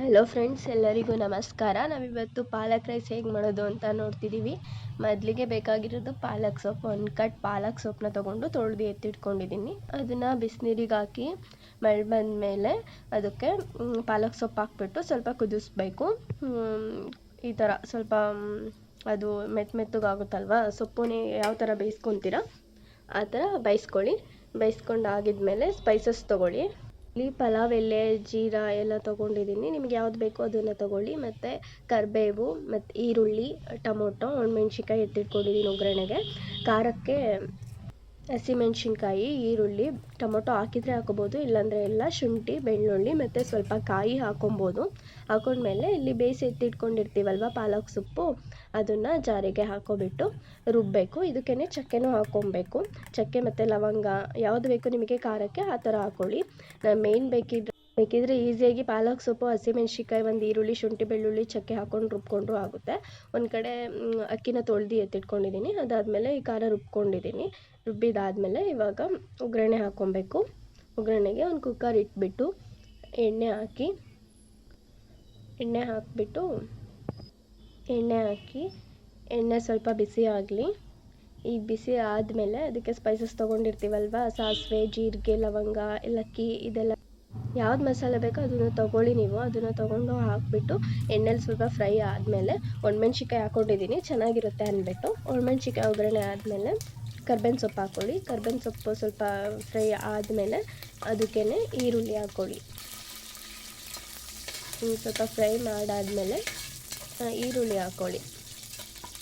Hello friends ಎಲ್ಲರಿಗೂ ನಮಸ್ಕಾರ. ನಾವಿವತ್ತು ಪಾಲಕ್ ರೈಸ್ ಹೇಗೆ ಮಾಡೋದು ಅಂತ ನೋಡ್ತಿದ್ದೀವಿ ಮೊದಲಿಗೆ ಬೇಕಾಗಿರೋದು ಪಾಲಕ್ ಸೊಪ್ಪು. ಒಂದು ಕಟ್ ಪಾಲಕ್ ಸೊಪ್ಪನ್ನ ತೊಗೊಂಡು ತೊಳೆದು ಎತ್ತಿಟ್ಕೊಂಡಿದ್ದೀನಿ ಅದನ್ನು ಬಿಸಿನೀರಿಗೆ ಹಾಕಿ ಮಳೆ ಬಂದಮೇಲೆ ಅದಕ್ಕೆ ಪಾಲಕ್ ಸೊಪ್ಪು ಹಾಕ್ಬಿಟ್ಟು ಸ್ವಲ್ಪ ಕುದಿಸ್ಬೇಕು. ಈ ಥರ ಸ್ವಲ್ಪ ಅದು ಮೆತ್ತ ಮೆತ್ತಗಾಗುತ್ತಲ್ವ, ಸೊಪ್ಪುನೇ ಯಾವ ಥರ ಬೇಯಿಸ್ಕೊತೀರ, ಆ ಥರ ಬೇಯಿಸ್ಕೊಳ್ಳಿ. ಬೇಯಿಸ್ಕೊಂಡು ಆಗಿದ್ಮೇಲೆ ಸ್ಪೈಸಸ್ ತೊಗೊಳ್ಳಿ. ಇಲ್ಲಿ ಪಲಾವ್, ಎಲೆ, ಜೀರಾ ಎಲ್ಲ ತೊಗೊಂಡಿದ್ದೀನಿ. ನಿಮ್ಗೆ ಯಾವ್ದು ಬೇಕೋ ಅದನ್ನು ತಗೊಳ್ಳಿ. ಮತ್ತು ಕರಿಬೇವು, ಮತ್ತು ಈರುಳ್ಳಿ, ಟೊಮೊಟೊ, ಒಣಮೆಣ್ಸಿನ್ಕಾಯಿ ಎತ್ತಿಟ್ಕೊಂಡಿದ್ದೀನಿ ಒಗ್ಗರಣೆಗೆ. ಖಾರಕ್ಕೆ ಹಸಿಮೆಣ್ಸಿನ್ಕಾಯಿ, ಈರುಳ್ಳಿ, ಟೊಮೊಟೊ ಹಾಕಿದರೆ ಹಾಕೋಬೋದು. ಇಲ್ಲಾಂದರೆ ಇಲ್ಲ ಶುಂಠಿ, ಬೆಳ್ಳುಳ್ಳಿ ಮತ್ತು ಸ್ವಲ್ಪ ಕಾಯಿ ಹಾಕೊಬೋದು ಹಾಕೊಂಡ್ಮೇಲೆ ಇಲ್ಲಿ ಬೇಯಿಸಿ ಎತ್ತಿಟ್ಕೊಂಡಿರ್ತೀವಲ್ವ ಪಾಲಕ್ ಸೊಪ್ಪು, ಅದನ್ನು ಜಾರಿಗೆ ಹಾಕೋಬಿಟ್ಟು ರುಬ್ಬಬೇಕು ಇದಕ್ಕೇ ಚಕ್ಕೆನೂ ಹಾಕೊಬೇಕು ಚಕ್ಕೆ ಮತ್ತು ಲವಂಗ ಯಾವುದು ಬೇಕು ನಿಮಗೆ ಖಾರಕ್ಕೆ ಆ ಥರ ಹಾಕ್ಕೊಳ್ಳಿ ನಾನು ಮೇಯ್ನ್ ಬೇಕಿದ್ರೆ ಬೇಕಿದ್ರೆ ಈಸಿಯಾಗಿ ಪಾಲಕ್ ಸೊಪ್ಪು, ಹಸಿಮೆಣ್ಸಿನ್ಕಾಯಿ, ಒಂದು ಈರುಳ್ಳಿ, ಶುಂಠಿ, ಬೆಳ್ಳುಳ್ಳಿ, ಚಕ್ಕೆ ಹಾಕೊಂಡು ರುಬ್ಕೊಂಡ್ರು ಆಗುತ್ತೆ. ಒಂದು ಕಡೆ ಅಕ್ಕಿನ ತೊಳ್ದು ಎತ್ತಿಟ್ಕೊಂಡಿದ್ದೀನಿ ಅದಾದಮೇಲೆ ಈ ಖಾರ ರುಬ್ಕೊಂಡಿದ್ದೀನಿ ರುಬ್ಬಿದಾದಮೇಲೆ ಇವಾಗ ಒಗ್ಗರಣೆ ಹಾಕ್ಕೊಬೇಕು. ಒಗ್ಗರಣೆಗೆ ಒಂದು ಕುಕ್ಕರ್ ಇಟ್ಬಿಟ್ಟು ಎಣ್ಣೆ ಹಾಕಿ, ಎಣ್ಣೆ ಹಾಕಿಬಿಟ್ಟು, ಎಣ್ಣೆ ಹಾಕಿ, ಎಣ್ಣೆ ಸ್ವಲ್ಪ ಬಿಸಿ ಆಗಲಿ. ಈಗ ಬಿಸಿ ಆದಮೇಲೆ ಅದಕ್ಕೆ ಸ್ಪೈಸಸ್ ತೊಗೊಂಡಿರ್ತೀವಲ್ವ? ಸಾಸಿವೆ, ಜೀರಿಗೆ, ಲವಂಗ, ಏಲಕ್ಕಿ, ಇದೆಲ್ಲ ಯಾವ್ದು ಮಸಾಲೆ ಬೇಕೋ ಅದನ್ನು ತೊಗೊಳ್ಳಿ ನೀವು. ಅದನ್ನು ತೊಗೊಂಡು ಹಾಕಿಬಿಟ್ಟು ಎಣ್ಣೆಲಿ ಸ್ವಲ್ಪ ಫ್ರೈ ಆದಮೇಲೆ ಒಣಮೆಣ್ಸಿಕಾಯಿ ಹಾಕ್ಕೊಂಡಿದ್ದೀನಿ ಚೆನ್ನಾಗಿರುತ್ತೆ ಅಂದ್ಬಿಟ್ಟು ಒಣಮೆಣ್ಸಿಕಾಯಿ ಒಗ್ಗರಣೆ ಆದಮೇಲೆ ಕರ್ಬೇವಿನ ಸೊಪ್ಪು ಹಾಕ್ಕೊಳ್ಳಿ ಕರ್ಬೇವಿನ ಸೊಪ್ಪು ಸ್ವಲ್ಪ ಫ್ರೈ ಆದಮೇಲೆ ಅದಕ್ಕೇ ಈರುಳ್ಳಿ ಹಾಕ್ಕೊಳ್ಳಿ ಸ್ವಲ್ಪ ಫ್ರೈ ಮಾಡಾದಮೇಲೆ ಈರುಳ್ಳಿ ಹಾಕ್ಕೊಳ್ಳಿ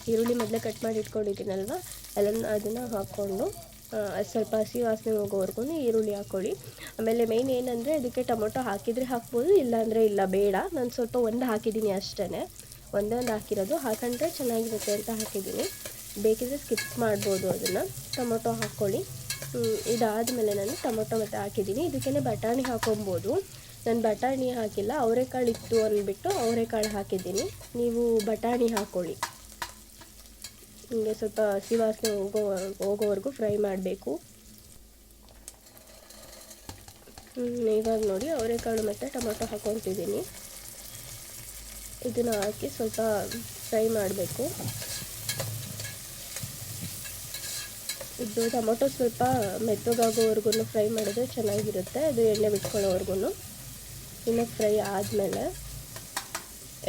ಈರುಳ್ಳಿ ಮೊದಲೇ ಕಟ್ ಮಾಡಿ ಇಟ್ಕೊಂಡಿದ್ದೀನಲ್ವ? ಅದನ್ನು ಅದನ್ನು ಹಾಕ್ಕೊಂಡು ಸ್ವಲ್ಪ ಹಸಿ ವಾಸನೆ ಹೋಗೋವರೆಗೂ ಈರುಳ್ಳಿ ಹಾಕ್ಕೊಳ್ಳಿ. ಆಮೇಲೆ ಮೇಯ್ನ್ ಏನಂದರೆ ಅದಕ್ಕೆ ಟೊಮೊಟೊ ಹಾಕಿದರೆ ಹಾಕ್ಬೋದು, ಇಲ್ಲಾಂದರೆ ಇಲ್ಲ, ಬೇಡ. ನಾನು ಸ್ವಲ್ಪ ಒಂದು ಹಾಕಿದ್ದೀನಿ ಅಷ್ಟೇ ಒಂದೇ ಒಂದು ಹಾಕಿರೋದು ಹಾಕೊಂಡ್ರೆ ಚೆನ್ನಾಗಿರುತ್ತೆ ಅಂತ ಹಾಕಿದ್ದೀನಿ. ಬೇಕಿದ್ರೆ ಸ್ಕಿಪ್ ಮಾಡ್ಬೋದು ಅದನ್ನು. ಟೊಮೊಟೊ ಹಾಕ್ಕೊಳ್ಳಿ. ಇದಾದಮೇಲೆ ನಾನು ಟೊಮೊಟೊ ಮತ್ತು ಹಾಕಿದ್ದೀನಿ. ಇದಕ್ಕೇ ಬಟಾಣಿ ಹಾಕೊಬೋದು. ನಾನು ಬಟಾಣಿ ಹಾಕಿಲ್ಲ, ಅವರೆಕಾಳು ಇತ್ತು ಅಂದ್ಬಿಟ್ಟು ಅವರೆಕಾಳು ಹಾಕಿದ್ದೀನಿ. ನೀವು ಬಟಾಣಿ ಹಾಕ್ಕೊಳ್ಳಿ. ಹಿಂಗೆ ಸ್ವಲ್ಪ ಹಸಿ ವಾಸನೆ ಹೋಗೋ ಹೋಗೋವರೆಗೂ ಫ್ರೈ ಮಾಡಬೇಕು. ಇವಾಗ ನೋಡಿ ಅವರೆಕಾಳು ಮತ್ತು ಟೊಮೊಟೊ ಹಾಕೊತಿದ್ದೀನಿ ಇದನ್ನು ಹಾಕಿ ಸ್ವಲ್ಪ ಫ್ರೈ ಮಾಡಬೇಕು. ಇದು ಟೊಮೊಟೊ ಸ್ವಲ್ಪ ಮೆತ್ತಗಾಗೋವರೆಗೂ ಫ್ರೈ ಮಾಡಿದ್ರೆ ಚೆನ್ನಾಗಿರುತ್ತೆ. ಅದು ಎಣ್ಣೆ ಬಿಟ್ಕೊಳ್ಳೋವರೆಗೂ ಇನ್ನು ಫ್ರೈ ಆದಮೇಲೆ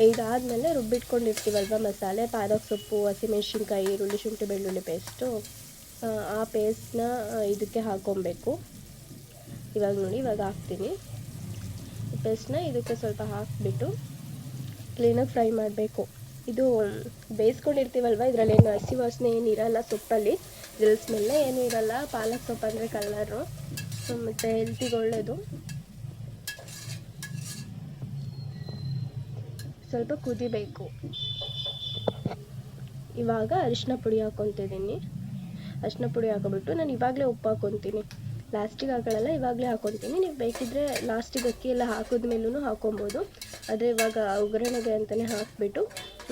ಇದಾದಮೇಲೆ ರುಬ್ಬಿಟ್ಕೊಂಡಿರ್ತೀವಲ್ವ ಮಸಾಲೆ, ಪಾಲಕ್ ಸೊಪ್ಪು, ಹಸಿಮೆಣ್ಸಿನ್ಕಾಯಿ, ಈರುಳ್ಳಿ, ಶುಂಠಿ, ಬೆಳ್ಳುಳ್ಳಿ ಪೇಸ್ಟು. ಆ ಪೇಸ್ಟ್ನ ಇದಕ್ಕೆ ಹಾಕ್ಕೊಬೇಕು ಇವಾಗ ನೋಡಿ, ಇವಾಗ ಹಾಕ್ತೀನಿ. ಪೇಸ್ಟ್ನ ಇದಕ್ಕೆ ಸ್ವಲ್ಪ ಹಾಕಿಬಿಟ್ಟು ಕ್ಲೀನಾಗಿ ಫ್ರೈ ಮಾಡಬೇಕು. ಇದು ಬೇಯಿಸ್ಕೊಂಡಿರ್ತೀವಲ್ವ, ಇದರಲ್ಲಿ ಏನು ಹಸಿ ವಾಸನೆ ಏನು ಇರಲ್ಲ ಸೊಪ್ಪಲ್ಲಿ. ಇದ್ರಲ್ಲಿ ಸ್ಮೆಲ್ಲೇ ಏನೂ ಇರಲ್ಲ, ಪಾಲಕ್ ಸೊಪ್ಪು ಅಂದರೆ ಕಲರು ಮತ್ತು ಹೆಲ್ತಿಗೆ ಒಳ್ಳೆಯದು ಸ್ವಲ್ಪ ಕುದಿಬೇಕು. ಇವಾಗ ಅರಿಶಿನ ಪುಡಿ ಹಾಕ್ಕೊತಿದ್ದೀನಿ ಅರಿಶಿನ ಪುಡಿ ಹಾಕೊಬಿಟ್ಟು ನಾನು ಇವಾಗಲೇ ಉಪ್ಪು ಹಾಕ್ಕೊತೀನಿ ಲಾಸ್ಟಿಗೆ ಹಾಕೊಳ್ಳಲ್ಲ, ಇವಾಗಲೇ ಹಾಕ್ಕೊತೀನಿ ನೀವು ಬೇಕಿದ್ದರೆ ಲಾಸ್ಟಿಗೆ ಅಕ್ಕಿ ಎಲ್ಲ ಹಾಕಿದ್ಮೇಲೂ ಹಾಕೊಬೋದು. ಆದರೆ ಇವಾಗ ಒಗ್ಗರಣೆಗೆ ಅಂತಲೇ ಹಾಕಿಬಿಟ್ಟು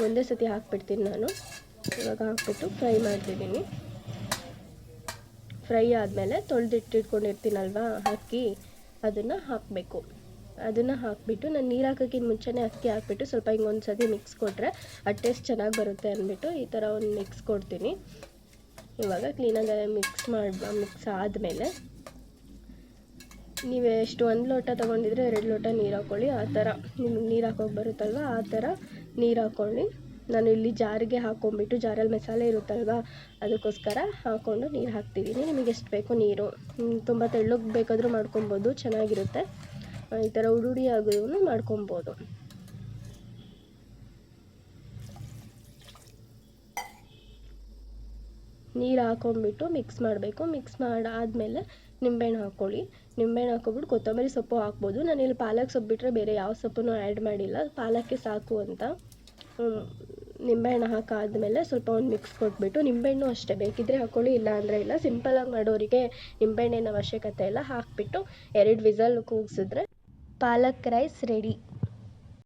ಒಂದೇ ಸತಿ ಹಾಕ್ಬಿಡ್ತೀನಿ ನಾನು. ಇವಾಗ ಹಾಕ್ಬಿಟ್ಟು ಫ್ರೈ ಮಾಡ್ತಿದ್ದೀನಿ. ಫ್ರೈ ಆದಮೇಲೆ ತೊಳೆದಿಟ್ಟಿಟ್ಕೊಂಡಿರ್ತೀನಲ್ವಾ ಅಕ್ಕಿ, ಅದನ್ನು ಹಾಕಬೇಕು. ಅದನ್ನು ಹಾಕಿಬಿಟ್ಟು ನಾನು ನೀರು ಹಾಕೋಕ್ಕಿಂತ ಮುಂಚೆನೇ ಅಕ್ಕಿ ಹಾಕಿಬಿಟ್ಟು ಸ್ವಲ್ಪ ಹಿಂಗೆ ಒಂದು ಸತಿ ಮಿಕ್ಸ್ ಕೊಟ್ಟರೆ ಆ ಟೇಸ್ಟ್ ಚೆನ್ನಾಗಿ ಬರುತ್ತೆ ಅಂದ್ಬಿಟ್ಟು ಈ ಥರ ಒಂದು ಮಿಕ್ಸ್ ಕೊಡ್ತೀನಿ. ಇವಾಗ ಕ್ಲೀನಾಗಿ ಮಿಕ್ಸ್ ಮಾಡಿ ಮಿಕ್ಸ್ ಆದಮೇಲೆ ನೀವು ಎಷ್ಟು ಒಂದು ಲೋಟ ತೊಗೊಂಡಿದ್ರೆ ಎರಡು ಲೋಟ ನೀರು ಹಾಕ್ಕೊಳ್ಳಿ ಆ ಥರ ನಿಮ್ಗೆ ನೀರು ಹಾಕೋಕೆ ಬರುತ್ತಲ್ವ, ಆ ಥರ ನೀರು ಹಾಕ್ಕೊಳ್ಳಿ ನಾನು ಇಲ್ಲಿ ಜಾರಿಗೆ ಹಾಕ್ಕೊಂಬಿಟ್ಟು ಜಾರಲ್ಲಿ ಮಸಾಲೆ ಇರುತ್ತಲ್ವ, ಅದಕ್ಕೋಸ್ಕರ ಹಾಕ್ಕೊಂಡು ನೀರು ಹಾಕ್ತಿದ್ದೀನಿ ನಿಮಗೆ ಎಷ್ಟು ಬೇಕು ನೀರು. ತುಂಬ ತೆಳ್ಳಗೆ ಬೇಕಾದರೂ ಮಾಡ್ಕೊಬೋದು, ಚೆನ್ನಾಗಿರುತ್ತೆ. ಈ ಥರ ಉಡುಡಿ ಆಗೋದನ್ನು ಮಾಡ್ಕೊಬೋದು. ನೀರು ಹಾಕೊಂಡ್ಬಿಟ್ಟು ಮಿಕ್ಸ್ ಮಾಡಬೇಕು. ಮಿಕ್ಸ್ ಮಾಡಾದಮೇಲೆ ನಿಂಬೆಹಣ್ಣು ಹಾಕ್ಕೊಳ್ಳಿ ನಿಂಬೆಹಣ್ಣು ಹಾಕ್ಕೊಬಿಟ್ಟು ಕೊತ್ತಂಬರಿ ಸೊಪ್ಪು ಹಾಕ್ಬೋದು. ಇಲ್ಲಿ ಪಾಲಕ್ ಸೊಪ್ಪು ಬಿಟ್ಟರೆ ಬೇರೆ ಯಾವ ಸೊಪ್ಪನ್ನು ಆ್ಯಡ್ ಮಾಡಿಲ್ಲ. ಪಾಲಕ್ಕೆ ಸಾಕು ಅಂತ. ನಿಂಬೆಹಣ್ಣು ಹಾಕಾದಮೇಲೆ ಸ್ವಲ್ಪ ಒಂದು ಮಿಕ್ಸ್ ಕೊಟ್ಬಿಟ್ಟು ನಿಂಬೆಹಣ್ಣು ಅಷ್ಟೇ. ಬೇಕಿದ್ದರೆ ಹಾಕ್ಕೊಳ್ಳಿ ಇಲ್ಲ ಅಂದರೆ ಇಲ್ಲ. ಸಿಂಪಲಾಗಿ ಮಾಡೋರಿಗೆ ನಿಂಬೆಹಣ್ಣಿನ ಅವಶ್ಯಕತೆ ಇಲ್ಲ. ಹಾಕಿಬಿಟ್ಟು ಎರಡು ವಿಸಲ್ ಕೂಗಿಸಿದ್ರೆ ಪಾಲಕ್ ರೈಸ್ ರೆಡಿ